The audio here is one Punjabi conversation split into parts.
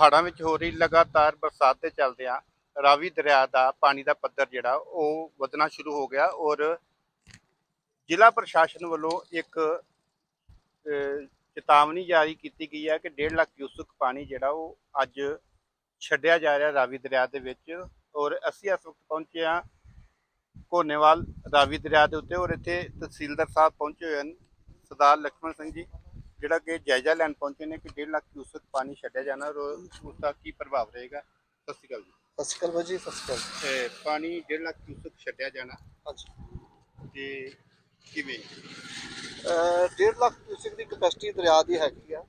ਪਹਾੜਾਂ ਵਿੱਚ ਹੋ ਰਹੀ ਲਗਾਤਾਰ ਬਰਸਾਤ ਦੇ ਚੱਲਦਿਆਂ ਰਾਵੀ ਦਰਿਆ ਦਾ ਪਾਣੀ ਦਾ ਪੱਧਰ ਜਿਹੜਾ, ਉਹ ਵਧਣਾ ਸ਼ੁਰੂ ਹੋ ਗਿਆ ਔਰ ਜ਼ਿਲ੍ਹਾ ਪ੍ਰਸ਼ਾਸਨ ਵੱਲੋਂ ਇੱਕ ਚੇਤਾਵਨੀ ਜਾਰੀ ਕੀਤੀ ਗਈ ਹੈ ਕਿ 1.5 ਲੱਖ ਕਿਊਸਕ ਪਾਣੀ ਜਿਹੜਾ ਉਹ ਅੱਜ ਛੱਡਿਆ ਜਾ ਰਿਹਾ ਰਾਵੀ ਦਰਿਆ ਦੇ ਵਿੱਚ ਔਰ ਅਸੀਂ ਇਸ ਵਕਤ ਪਹੁੰਚੇ ਹਾਂ ਕੋਨੇਵਾਲ ਰਾਵੀ ਦਰਿਆ ਦੇ ਉੱਤੇ ਔਰ ਇੱਥੇ ਤਹਿਸੀਲਦਾਰ ਸਾਹਿਬ ਪਹੁੰਚੇ ਹੋਏ ਹਨ, ਸਰਦਾਰ ਲਖਮਣ ਸਿੰਘ ਜੀ। ਜਿਹੜਾ ਕਿ ਜਾਇਜ਼ਾ ਲੈਣ ਪਹੁੰਚੇ ਨੇ ਕਿ 1.5 ਲੱਖ ਕਿਊਸਕ ਪਾਣੀ ਛੱਡਿਆ ਜਾਣਾ ਔਰ ਉਸ ਦਾ ਕੀ ਪ੍ਰਭਾਵ ਰਹੇਗਾ? ਸਤਿ ਸ਼੍ਰੀ ਅਕਾਲ ਜੀ। ਸਤਿ ਸ਼੍ਰੀ ਅਕਾਲ ਭਾਜੀ ਸਤਿ ਸ਼੍ਰੀ ਅਕਾਲ। ਤੇ ਪਾਣੀ 1.5 ਲੱਖ ਕਿਊਸਕ ਛੱਡਿਆ ਜਾਣਾ। ਹਾਂਜੀ। ਤੇ ਕਿਵੇਂ? ਅਹ ਡੇਢ ਲੱਖ ਕਿਊਸਿਕ ਦੀ ਕਪੈਸਿਟੀ ਦਰਿਆ ਦੀ ਹੈਗੀ ਆ।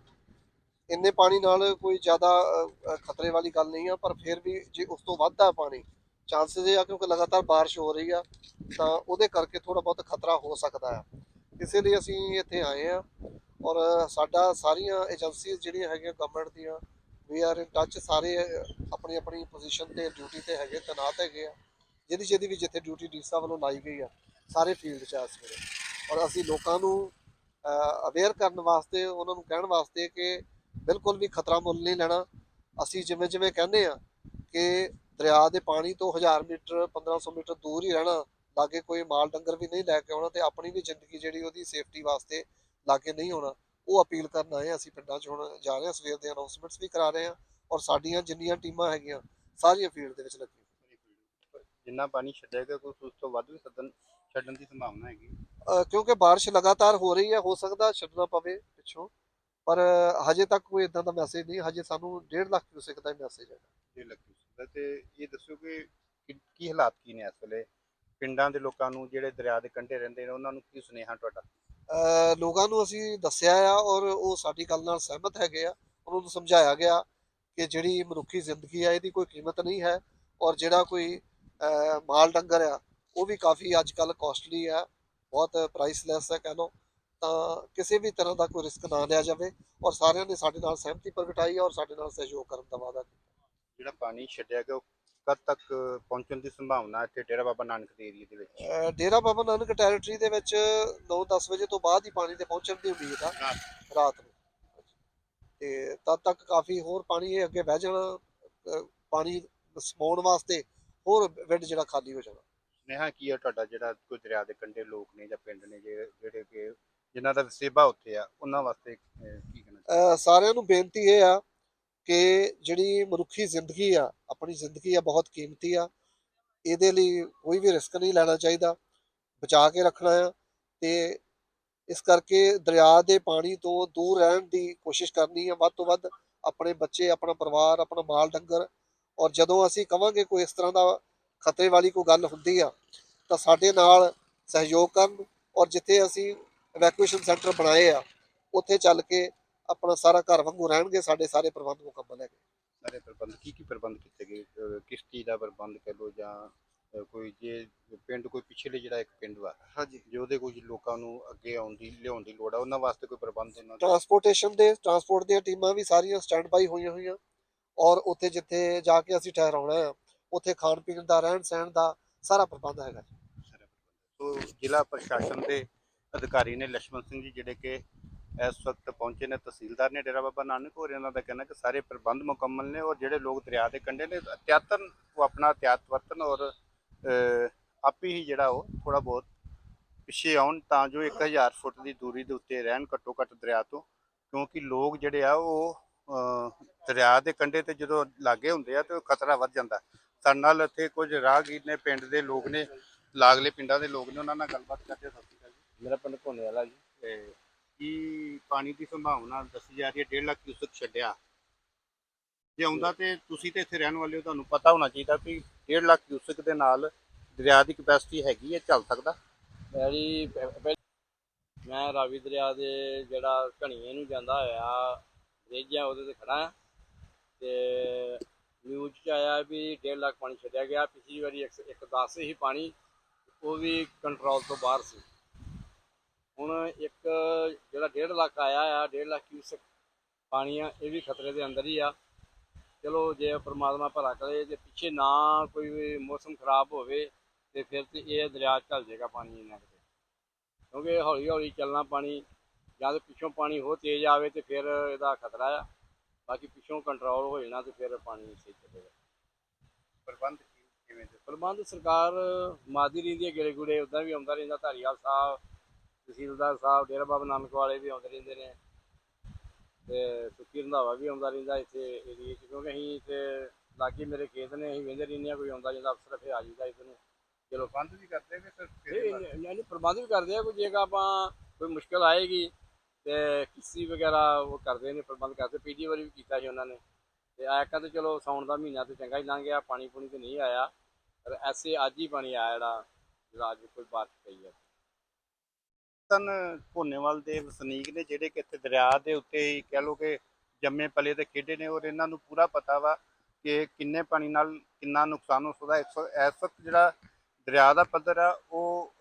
ਇੰਨੇ ਪਾਣੀ ਨਾਲ ਕੋਈ ਜ਼ਿਆਦਾ ਖਤਰੇ ਵਾਲੀ ਗੱਲ ਨਹੀਂ ਆ ਪਰ ਫਿਰ ਵੀ ਜੇ ਉਸ ਤੋਂ ਵੱਧ ਆ ਪਾਣੀ ਚਾਂਸਸ ਇਹ ਆ ਕਿਉਂਕਿ ਲਗਾਤਾਰ ਬਾਰਿਸ਼ ਹੋ ਰਹੀ ਆ ਤਾਂ ਉਹਦੇ ਕਰਕੇ ਥੋੜਾ ਬਹੁਤ ਖਤਰਾ ਹੋ ਸਕਦਾ ਆ। ਇਸੇ ਲਈ ਅਸੀਂ ਇੱਥੇ ਆਏ ਆ। ਔਰ ਸਾਡਾ ਸਾਰੀਆਂ ਏਜੰਸੀਜ਼ ਜਿਹੜੀਆਂ ਹੈਗੀਆਂ ਗਵਰਨਮੈਂਟ ਦੀਆਂ ਵੀ ਆਰ ਇਨ ਟੱਚ ਸਾਰੇ ਆਪਣੀ ਆਪਣੀ ਪੋਜੀਸ਼ਨ ਤੇ ਡਿਊਟੀ ਤੇ ਹੈਗੇ, ਤੈਨਾਤ ਹੈਗੇ ਆ। ਜਿਹਦੀ ਜਿਹਦੀ ਵੀ ਜਿੱਥੇ ਡਿਊਟੀ ਡੀਸਾ ਵੱਲੋਂ ਲਾਈ ਗਈ ਆ, ਸਾਰੇ ਫੀਲਡ 'ਚ ਆ ਇਸ ਵੇਲੇ। ਔਰ ਅਸੀਂ ਲੋਕਾਂ ਨੂੰ ਅਵੇਅਰ ਕਰਨ ਵਾਸਤੇ, ਉਹਨਾਂ ਨੂੰ ਕਹਿਣ ਵਾਸਤੇ ਕਿ ਬਿਲਕੁਲ ਵੀ ਖਤਰਾ ਮੁੱਲ ਨਹੀਂ ਲੈਣਾ। ਅਸੀਂ ਜਿਵੇਂ ਜਿਵੇਂ ਕਹਿੰਦੇ ਆ ਕਿ ਦਰਿਆ ਦੇ ਪਾਣੀ ਤੋਂ 1000 ਮੀਟਰ 1500 ਮੀਟਰ ਦੂਰ ਹੀ ਰਹਿਣਾ, ਲਾਗੇ ਕੋਈ ਮਾਲ ਡੰਗਰ ਵੀ ਨਹੀਂ ਲੈ ਕੇ ਆਉਣਾ ਤੇ ਆਪਣੀ ਵੀ ਜ਼ਿੰਦਗੀ ਜਿਹੜੀ ਉਹਦੀ ਸੇਫਟੀ ਵਾਸਤੇ ਲਾਗੇ ਨਹੀਂ ਹੋਣਾ ਉਹ ਅਪੀਲ ਕਰਨ ਆਏ। ਅਸੀਂ ਪਿੰਡਾਂ 'ਚ ਹੁਣ ਜਾ ਰਹੇ ਹਾਂ ਸਵੇਰ ਦੇ ਅਨਾਉਂਸਮੈਂਟਸ ਵੀ ਕਰਾ ਰਹੇ ਹਾਂ ਔਰ ਸਾਡੀਆਂ ਜਿੰਨੀਆਂ ਟੀਮਾਂ ਹੈਗੀਆਂ ਸਾਰੀਆਂ ਫੀਲਡ ਦੇ ਵਿੱਚ ਲੱਗੀਆਂ। ਜਿੰਨਾ ਪਾਣੀ ਛੱਡੇਗਾ ਕੁਝ ਉਸ ਤੋਂ ਵੱਧ ਵੀ ਸਦਨ ਛੱਡਣ ਦੀ ਸੰਭਾਵਨਾ ਹੈਗੀ। ਕਿਉਂਕਿ ਬਾਰਿਸ਼ ਲਗਾਤਾਰ ਹੋ ਰਹੀ ਹੈ ਹੋ ਸਕਦਾ ਛੱਡਣਾ ਪਵੇ ਪਿੱਛੋਂ ਪਰ ਹਜੇ ਤੱਕ ਕੋਈ ਇਦਾਂ ਦਾ ਮੈਸੇਜ ਨਹੀਂ ਹਜੇ ਸਾਨੂੰ 1.5 ਲੱਖ ਕਿਊਸਿਕ ਦਾ ਮੈਸੇਜ ਹੈ 1.5 ਲੱਖ ਕਿਊਸਕ ਦਾ ਤੇ ਇਹ ਦੱਸੋ ਕਿ ਕੀ- ਹਾਲਾਤ ਕੀ ਨੇ ਇਸ ਵੇਲੇ? ਪਿੰਡਾਂ ਦੇ ਲੋਕਾਂ ਨੂੰ ਜਿਹੜੇ ਦਰਿਆ ਦੇ ਕੰਢੇ ਰਹਿੰਦੇ ਨੇ ਉਹਨਾਂ ਨੂੰ ਕੀ ਸੁਨੇਹਾ ਤੁਹਾਡਾ? ਲੋਕਾਂ ਨੂੰ ਅਸੀਂ ਦੱਸਿਆ ਆ ਔਰ ਉਹ ਸਾਡੀ ਗੱਲ ਨਾਲ ਸਹਿਮਤ ਹੈਗੇ ਆ। ਉਹਨਾਂ ਨੂੰ ਸਮਝਾਇਆ ਗਿਆ ਕਿ ਜਿਹੜੀ ਮਨੁੱਖੀ ਜ਼ਿੰਦਗੀ ਆ, ਇਹਦੀ ਕੋਈ ਕੀਮਤ ਨਹੀਂ ਹੈ ਔਰ ਜਿਹੜਾ ਕੋਈ ਮਾਲ ਡੰਗਰ ਆ, ਉਹ ਵੀ ਕਾਫੀ ਅੱਜ ਕੱਲ ਕਾਸਟਲੀ ਆ, ਬਹੁਤ ਪ੍ਰਾਈਸਲੈਸ ਹੈ ਕਹ ਲਓ। ਤਾਂ ਕਿਸੇ ਵੀ ਤਰ੍ਹਾਂ ਦਾ ਕੋਈ ਰਿਸਕ ਨਾ ਲਿਆ ਜਾਵੇ ਔਰ ਸਾਰਿਆਂ ਨੇ ਸਾਡੇ ਨਾਲ ਸਹਿਮਤੀ ਪ੍ਰਗਟਾਈ ਔਰ ਸਾਡੇ ਨਾਲ ਸਹਿਯੋਗ ਕਰਨ ਦਾ ਵਾਅਦਾ ਕੀਤਾ। ਜਿਹੜਾ ਪਾਣੀ ਛੱਡਿਆ ਗਿਆ, ਉਹ ਕਦ ਤੱਕ ਪਹੁੰਚਣ ਦੀ ਸੰਭਾਵਨਾ ਇੱਥੇ ਡੇਰਾ ਬਾਬਾ ਨਾਨਕ ਦੇ ਏਰੀਆ ਦੇ ਵਿੱਚ? ਅਹ ਡੇਰਾ ਬਾਬਾ ਨਾਨਕ ਟੈਰੀਟਰੀ ਦੇ ਵਿੱਚ 9-10 ਵਜੇ ਤੋਂ ਬਾਅਦ ਹੀ ਪਾਣੀ ਦੇ ਪਹੁੰਚਣ ਦੀ ਉਮੀਦ ਆ। ਰਾਤ ਨੂੰ। ਤੇ ਤਦ ਤੱਕ ਕਾਫੀ ਹੋਰ ਪਾਣੀ ਇਹ ਅੱਗੇ ਵਹਿ ਜਾਣਾ ਅਹ ਪਾਣੀ ਸਮਾਉਣ ਵਾਸਤੇ ਹੋਰ ਬੈੱਡ ਜਿਹੜਾ ਖਾਲੀ ਹੋ ਜਾਣਾ। ਸੁਨੇਹਾ ਕੀ ਹੈ ਤੁਹਾਡਾ? ਜਿਹੜਾ ਕੋਈ ਦਰਿਆ ਦੇ ਕੰਢੇ ਲੋਕ ਨੇ ਜਾਂ ਪਿੰਡ ਨੇ ਜੇ- ਜਿਹੜੇ ਕਿ ਜਿਨ੍ਹਾਂ ਦਾ ਵਸੇਬਾ ਉੱਥੇ ਆ ਉਹਨਾਂ ਵਾਸਤੇ ਅਹ, ਕੀ ਕਹਿਣਾ ਚਾਹੁੰਦੇ ਅਹ ਸਾਰਿਆਂ ਨੂੰ ਬੇਨਤੀ ਇਹ ਆ ਕਿ ਜਿਹੜੀ ਮਨੁੱਖੀ ਜ਼ਿੰਦਗੀ ਆ, ਆਪਣੀ ਜ਼ਿੰਦਗੀ ਆ ਬਹੁਤ ਕੀਮਤੀ ਆ, ਇਹਦੇ ਲਈ ਕੋਈ ਵੀ ਰਿਸਕ ਨਹੀਂ ਲੈਣਾ ਚਾਹੀਦਾ, ਬਚਾ ਕੇ ਰੱਖਣਾ ਆ ਤੇ ਇਸ ਕਰਕੇ ਦਰਿਆ ਦੇ ਪਾਣੀ ਤੋਂ ਦੂਰ ਰਹਿਣ ਦੀ ਕੋਸ਼ਿਸ਼ ਕਰਨੀ ਆ, ਵੱਧ ਤੋਂ ਵੱਧ ਆਪਣੇ ਬੱਚੇ, ਆਪਣਾ ਪਰਿਵਾਰ, ਆਪਣਾ ਮਾਲ ਡੰਗਰ ਔਰ ਜਦੋਂ ਅਸੀਂ ਕਵਾਂਗੇ ਕੋਈ ਇਸ ਤਰ੍ਹਾਂ ਦਾ ਖਤਰੇ ਵਾਲੀ ਕੋਈ ਗੱਲ ਹੁੰਦੀ ਆ, ਤਾਂ ਸਾਡੇ ਨਾਲ ਸਹਿਯੋਗ ਕਰਨ ਔਰ ਜਿੱਥੇ ਅਸੀਂ ਇਵੈਕੂਏਸ਼ਨ ਸੈਂਟਰ ਬਣਾਏ ਆ, ਉੱਥੇ ਚੱਲ ਕੇ ਆਪਣਾ ਸਾਰਾ ਘਰ ਵਾਂਗੂ ਰਹਿਣਗੇ ਸਾਡੇ ਸਾਰੇ ਪ੍ਰਬੰਧ ਮੁਕੰਮਲ ਹੈਗੇ। ਸਾਰੇ ਪ੍ਰਬੰਧ ਕੀ ਕੀ ਪ੍ਰਬੰਧ ਕੀਤੇ ਗਏ? ਕਿਸ ਚੀਜ਼ ਦਾ ਪ੍ਰਬੰਧ ਕਹਿ ਲੋ ਜਾਂ ਕੋਈ ਜੇ ਪਿੰਡ ਕੋਈ ਪਿਛਲੇ ਜਿਹੜਾ ਇੱਕ ਪਿੰਡ ਵਾ ਹਾਂਜੀ। ਜੇ ਉਹਦੇ ਕੋਈ ਲੋਕਾਂ ਨੂੰ ਅੱਗੇ ਆਉਣ ਲਿਆਉਣ ਦੀ ਲੋੜ ਆ ਉਹਨਾਂ ਵਾਸਤੇ ਕੋਈ ਪ੍ਰਬੰਧ ਇਹਨਾਂ ਦਾ? ਟਰਾਂਸਪੋਰਟੇਸ਼ਨ ਦੇ ਟਰਾਂਸਪੋਰਟ ਦੀਆਂ ਟੀਮਾਂ ਵੀ ਸਾਰੀਆਂ ਸਟੈਂਡ ਬਾਈ ਹੋਈਆਂ ਹੋਈਆਂ। ਔਰ ਉੱਥੇ ਜਿੱਥੇ ਜਾ ਕੇ ਅਸੀਂ ਠਹਿਰਾਉਣਾ ਹੈ ਉੱਥੇ ਖਾਣ ਪੀਣ ਦਾ ਰਹਿਣ ਸਹਿਣ ਦਾ ਸਾਰਾ ਪ੍ਰਬੰਧ ਹੈਗਾ ਜੀ। ਸੋ ਜ਼ਿਲ੍ਹਾ ਪ੍ਰਸ਼ਾਸਨ ਦੇ ਅਧਿਕਾਰੀ ਨੇ ਲక్ష్మణ ਸਿੰਘ ਜੀ ਜਿਹੜੇ ਕਿ ਇਸ ਵਕਤ ਪਹੁੰਚੇ ਨੇ ਤਹਿਸੀਲਦਾਰ ਨੇ ਡੇਰਾ ਬਾਬਾ ਨਾਨਕ ਔਰ ਇਹਨਾਂ ਦਾ ਕਹਿਣਾ ਕਿ ਸਾਰੇ ਪ੍ਰਬੰਧ ਮੁਕੰਮਲ ਨੇ ਔਰ ਜਿਹੜੇ ਲੋਕ ਦਰਿਆ ਦੇ ਕੰਢੇ ਨੇ ਅਤਿਆਤਨ ਉਹ ਆਪਣਾ ਅਤਿਆਤ ਵਰਤਨ ਔਰ ਆਪੇ ਹੀ ਜਿਹੜਾ ਉਹ ਥੋੜਾ ਬਹੁਤ ਪਿੱਛੇ ਆਉਣ ਤਾਂ ਜੋ 1000 ਫੁੱਟ ਦੀ ਦੂਰੀ ਦੇ ਉੱਤੇ ਰਹਿਣ ਘੱਟੋ ਘੱਟ ਦਰਿਆ ਤੋਂ ਕਿਉਂਕਿ ਲੋਕ ਜਿਹੜੇ ਆ ਉਹ ਦਰਿਆ ਦੇ ਕੰਢੇ ਤੇ ਜਦੋਂ ਲਾਗੇ ਹੁੰਦੇ ਆ ਤੇ ਖਤਰਾ ਵੱਧ ਜਾਂਦਾ। ਸਾਡੇ ਨਾਲ ਇੱਥੇ ਕੁਝ ਰਾਹਗੀਰ ਨੇ ਪਿੰਡ ਦੇ ਲੋਕ ਨੇ ਲਾਗਲੇ ਪਿੰਡਾਂ ਦੇ ਲੋਕ ਨੇ ਉਹਨਾਂ ਨਾਲ ਗੱਲਬਾਤ ਕਰਦੇ ਹਾਂ। ਸਤਿ ਸ਼੍ਰੀ ਅਕਾਲ ਜੀ। ਮੇਰਾ ਪਿੰਡ ਘੋਨੇ ਵਾਲਾ ਜੀ। ਤੇ ਕੀ ਪਾਣੀ ਦੀ ਸੰਭਾਵਨਾ ਦੱਸੀ ਜਾ ਰਹੀ ਹੈ? 1.5 ਲੱਖ ਕਿਊਸਕ ਛੱਡਿਆ। ਜੇ ਆਉਂਦਾ ਤੇ ਤੁਸੀਂ ਤੇ ਇੱਥੇ ਰਹਿਣ ਵਾਲੇ ਹੋ, ਤੁਹਾਨੂੰ ਪਤਾ ਹੋਣਾ ਚਾਹੀਦਾ ਵੀ 1.5 ਲੱਖ ਕਿਊਸਕ ਦੇ ਨਾਲ ਦਰਿਆ ਦੀ ਕਪੈਸਿਟੀ ਹੈਗੀ ਹੈ, ਚੱਲ ਸਕਦਾ? ਮੇਰੀ ਮੈਂ ਰਾਵੀ ਦਰਿਆ ਦੇ ਜਿਹੜਾ ਘਣੀਏ ਨੂੰ ਜਾਂਦਾ ਹੋਇਆ ਰੇਜਾ ਉਹਦੇ ਤੇ ਖੜਾ ਹਾਂ। ਤੇ ਨਿਊਜ਼ 'ਚ ਆਇਆ ਵੀ 1.5 ਲੱਖ ਪਾਣੀ ਛੱਡਿਆ ਗਿਆ, ਪਿਛਲੀ ਵਾਰੀ 110 ਹੀ ਪਾਣੀ, ਉਹ ਵੀ ਕੰਟਰੋਲ ਤੋਂ ਬਾਹਰ ਸੀ। ਹੁਣ ਇੱਕ ਜਿਹੜਾ 1.5 ਲੱਖ ਆਇਆ ਆ 1.5 ਲੱਖ ਕਿਊਸਕ ਪਾਣੀ ਆ ਇਹ ਵੀ ਖਤਰੇ ਦੇ ਅੰਦਰ ਹੀ ਆ। ਚਲੋ ਜੇ ਪ੍ਰਮਾਤਮਾ ਭਲਾ ਕਰੇ ਜੇ ਪਿੱਛੇ ਨਾ ਕੋਈ ਵੀ ਮੌਸਮ ਖਰਾਬ ਹੋਵੇ ਤੇ ਫਿਰ ਤੇ ਇਹ ਦਰਿਆ 'ਚ ਢਲ ਜਾਏਗਾ ਪਾਣੀ ਇਹਨਾਂ ਕਿਤੇ ਕਿਉਂਕਿ ਹੌਲੀ ਹੌਲੀ ਚੱਲਣਾ ਪਾਣੀ ਜਾਂ ਤੇ ਪਿੱਛੋਂ ਪਾਣੀ ਹੋ ਤੇਜ਼ ਆਵੇ ਤੇ ਫਿਰ ਇਹਦਾ ਖਤਰਾ ਆ। ਬਾਕੀ ਪਿੱਛੋਂ ਕੰਟਰੋਲ ਹੋ ਜਾਣਾ ਤੇ ਫਿਰ ਪਾਣੀ ਸਹੀ ਚੱਲੇਗਾ। ਪ੍ਰਬੰਧ ਕਿਵੇਂ ਦੇ? ਪ੍ਰਬੰਧ ਸਰਕਾਰ ਮਾਦੀ ਰਹਿੰਦੀ ਹੈ ਗੇੜੇ ਗੁੜੇ ਉਦਾਂ ਵੀ ਆਉਂਦਾ ਰਹਿੰਦਾ ਧਾਰੀਵਾਲ ਸਾਹਿਬ ਤਹਿਸੀਲਦਾਰ ਸਾਹਿਬ ਡੇਰਾ ਬਾਬਾ ਨਾਨਕ ਵਾਲੇ ਵੀ ਆਉਂਦੇ ਰਹਿੰਦੇ ਨੇ। ਤੇ ਸੁੱਕੀ ਰੰਧਾਵਾ ਵੀ ਆਉਂਦਾ ਰਹਿੰਦਾ ਇੱਥੇ ਏਰੀਏ 'ਚ ਕਿਉਂਕਿ ਅਸੀਂ ਇੱਥੇ ਲਾਗੇ ਮੇਰੇ ਖੇਤ ਨੇ ਅਸੀਂ ਵੇਂਦੇ ਰਹਿੰਦੇ ਹਾਂ ਕੋਈ ਆਉਂਦਾ ਜਾਂਦਾ ਅਫਸਰ ਫਿਰ ਆ ਜਾਂਦਾ ਇੱਧਰ ਨੂੰ। ਚਲੋ ਪ੍ਰਬੰਧ ਵੀ ਕਰਦੇ ਕਿ ਸਿਰਫ? ਨਹੀਂ ਨਹੀਂ ਪ੍ਰਬੰਧ ਵੀ ਕਰਦੇ ਆ ਕੋਈ ਜੇਕਰ ਆਪਾਂ ਕੋਈ ਮੁਸ਼ਕਲ ਆਏਗੀ ਤੇ ਕਿਸੀ ਵਗੈਰਾ ਉਹ ਕਰਦੇ ਨੇ ਪ੍ਰਬੰਧ ਕਰਦੇ ਪੀਡੀ ਵਾਰੀ ਵੀ ਕੀਤਾ ਸੀ ਉਹਨਾਂ ਨੇ। ਤੇ ਆਇਕਾ ਤੇ ਚਲੋ ਸਾਉਣ ਦਾ ਮਹੀਨਾ ਤੇ ਚੰਗਾ ਹੀ ਲੰਘ ਗਿਆ ਪਾਣੀ ਪੂਣੀ ਤੇ ਨਹੀਂ ਆਇਆ। ਪਰ ਐਸੇ ਅੱਜ ਹੀ ਪਾਣੀ ਆਇਆ ਜਿਹੜਾ ਜਿਹੜਾ ਅੱਜ ਕੋਈ ਬਾਤ ਪਈ ਹੈ ਤਨ ਭੋਨੇਵਾਲ ਦੇ ਵਸਨੀਕ ਨੇ, ਜਿਹੜੇ ਕਿ ਇੱਥੇ ਦਰਿਆ ਦੇ ਉੱਤੇ ਹੀ ਕਹਿ ਲੋ ਕਿ ਜੰਮੇ ਪਲੇ ਤੇ ਖੇਡੇ ਨੇ ਔਰ ਇਹਨਾਂ ਨੂੰ ਪੂਰਾ ਪਤਾ ਵਾ ਕਿ ਕਿੰਨੇ ਪਾਣੀ ਨਾਲ ਕਿੰਨਾ ਨੁਕਸਾਨ ਹੋ ਸਕਦਾ। ਇਸ ਵ- ਇਸ ਵਕਤ ਜਿਹੜਾ ਦਰਿਆ ਦਾ ਪੱਧਰ ਆ, ਉਹ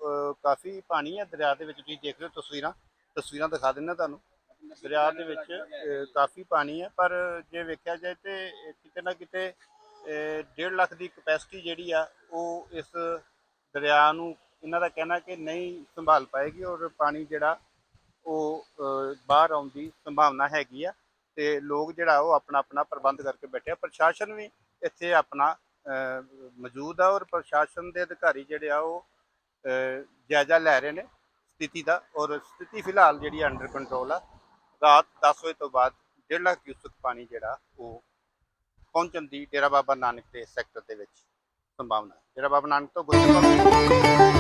ਕਾਫੀ ਪਾਣੀ ਆ ਦਰਿਆ ਦੇ ਵਿੱਚ। ਤੁਸੀਂ ਦੇਖ ਰਹੇ ਹੋ ਤਸਵੀਰਾਂ ਤਸਵੀਰਾਂ ਦਿਖਾ ਦਿੰਦਾ ਤੁਹਾਨੂੰ। ਦਰਿਆ ਦੇ ਵਿੱਚ ਕਾਫੀ ਪਾਣੀ ਹੈ ਪਰ ਜੇ ਵੇਖਿਆ ਜਾਏ ਤੇ ਕਿਤੇ ਨਾ ਕਿਤੇ 1.5 ਲੱਖ ਦੀ ਕਪੈਸਿਟੀ ਜਿਹੜੀ ਆ, ਉਹ ਇਸ ਦਰਿਆ ਨੂੰ ਇਹਨਾਂ ਦਾ ਕਹਿਣਾ ਕਿ ਨਹੀਂ ਸੰਭਾਲ ਪਾਏਗੀ ਔਰ ਪਾਣੀ ਜਿਹੜਾ ਉਹ ਬਾਹਰ ਆਉਣ ਦੀ ਸੰਭਾਵਨਾ ਹੈਗੀ ਆ ਤੇ ਲੋਕ ਜਿਹੜਾ ਉਹ ਆਪਣਾ ਆਪਣਾ ਪ੍ਰਬੰਧ ਕਰਕੇ ਬੈਠੇ ਆ। ਪ੍ਰਸ਼ਾਸਨ ਵੀ ਇੱਥੇ ਆਪਣਾ ਮੌਜੂਦ ਆ ਔਰ ਪ੍ਰਸ਼ਾਸਨ ਦੇ ਅਧਿਕਾਰੀ ਜਿਹੜੇ ਆ ਉਹ ਜਾਇਜ਼ਾ ਲੈ ਰਹੇ ਨੇ ਸਥਿਤੀ ਦਾ ਔਰ ਸਥਿਤੀ ਫਿਲਹਾਲ ਜਿਹੜੀ ਅੰਡਰ ਕੰਟਰੋਲ ਆ, ਰਾਤ 10 ਵਜੇ ਤੋਂ ਬਾਅਦ 1.5 ਲੱਖ ਕਿਊਸਕ ਪਾਣੀ ਜਿਹੜਾ ਉਹ ਪਹੁੰਚਣ ਦੀ ਡੇਰਾ ਬਾਬਾ ਨਾਨਕ ਦੇ ਸੈਕਟਰ ਦੇ ਵਿੱਚ। ਸੰਭਾਵਨਾ ਹੈ ਡੇਰਾ ਬਾਬਾ ਨਾਨਕ ਤੋਂ ਗੁਰਜੀਤ